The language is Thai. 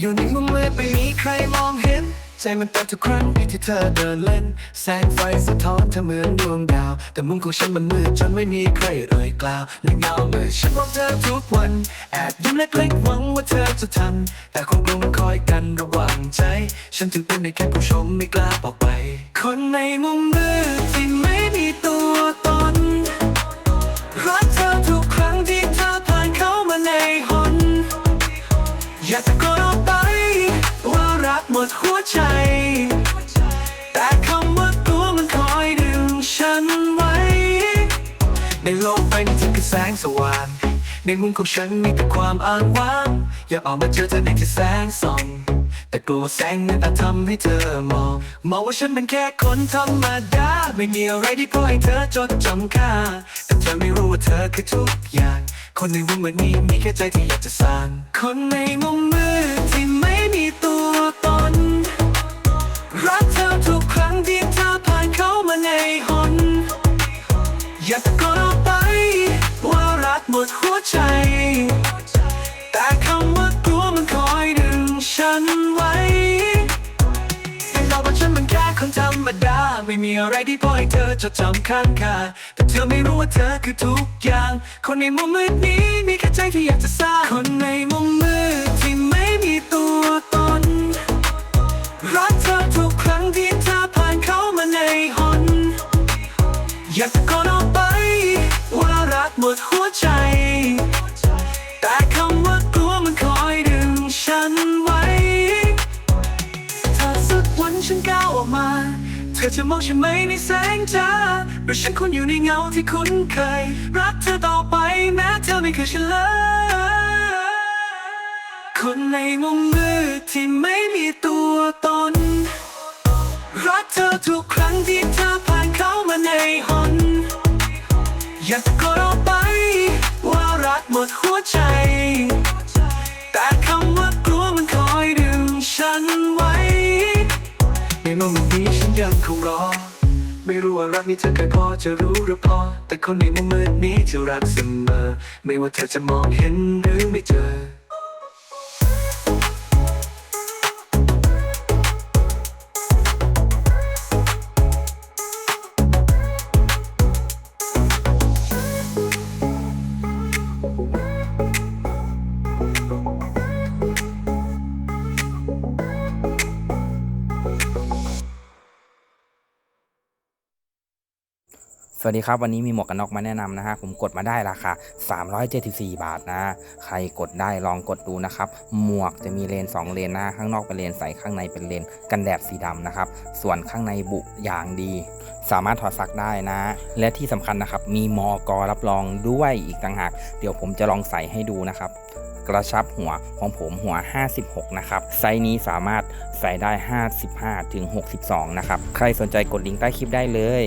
อยู่ในมุมมืดไม่มีใครมองเห็น ใจมันเต้นทุกครั้งที่เธอเดินเล่น แสงไฟสะท้อนเธอเหมือนดวงดาว แต่มุมของฉันมันมืดจนไม่มีใครเอ่ยกล่าวและเงาเมื่อฉันมองเธอทุกวัน แอบยิ้มเล็กๆหวังว่าเธอจะทัน แต่คงกลัวมันคอยกันระว่างใจ ฉันจึงเป็นได้แค่ผู้ชมไม่กล้าบอกไป คนในมุมมืดที่ไม่มีตัวตน ในโลกใบนี้เธอคือแสงสว่าง ในมุมของฉันมีแต่ความอ้างว้าง อยากออกมาเจอเธอในที่แสงส่อง แต่กลัวแสงนั้นอาจทำให้เธอมอง มองว่าฉันเป็นแค่คนธรรมดา ไม่มีอะไรที่พอให้เธอจดจำค่า แต่เธอไม่รู้ว่าเธอคือทุกอย่าง คนในมุมมืดนี้มีแค่ใจที่อยากจะสร้าง คนในมุมมืดที่ไม่มีตัว ดหัวใจ แต่คำว่ากลัวมันคอยดึงฉันไว้ให้เราว่าฉันมันแค่คนธรรมดา ไม่มีอะไรที่พอให้เธอจดจำข้างคาแต่เธอไม่รู้ว่าเธอคือทุกอย่าง คนในมุมมืดนี้มีแค่ใจที่อยากจะสร้างคนในมุมมืดที่ไม่มีตัวตนรักเธอทุกครั้งที่เธอผ่านเข้ามาในหนอยากตะโกนออกไป ว่ารักหมดหัวใจ แต่คำว่ากลัวมันคอยดึงฉันไว้ ถ้าสักวันฉันก้าวออกมา เธอจะมองฉันไหมในแสงจ้าหรือฉันคนอยู่ในเงาที่คุ้นเคย รักเธอต่อไปแม้เธอไม่เคยเฉลยคนในมุมมืดที่ไม่มีตัวตน รักเธอทุกครั้งที่เธอผ่าน ในโลกนี้ฉันยังคงรอ ไม่รู้ว่ารักนี้เธอเคยพอจะรู้หรือพอ แต่คนในมุมมืดนี้จะรักเสมอ ไม่ว่าเธอจะมองเห็นหรือไม่เจอ สวัสดีครับ วันนี้มีหมวกกันน็อกมาแนะนำนะฮะผมกดมาได้ราคา 374 บาทนะ ใครกดได้ลองกดดูนะครับ หมวกจะมีเลน 2 เลนนะข้างนอกเป็นเลนใสข้างในเป็นเลนกันแดดสีดำนะครับ ส่วนข้างในบุอย่างดี สามารถถอดซักได้นะ และที่สำคัญนะครับ มีมอกรับรองด้วยอีกต่างหาก เดี๋ยวผมจะลองใส่ให้ดูนะครับกระชับหัวของผมหัว 56 นะครับ ไซส์นี้สามารถใส่ได้ 55 ถึง 62 นะครับ ใครสนใจกดลิงก์ใต้คลิปได้เลย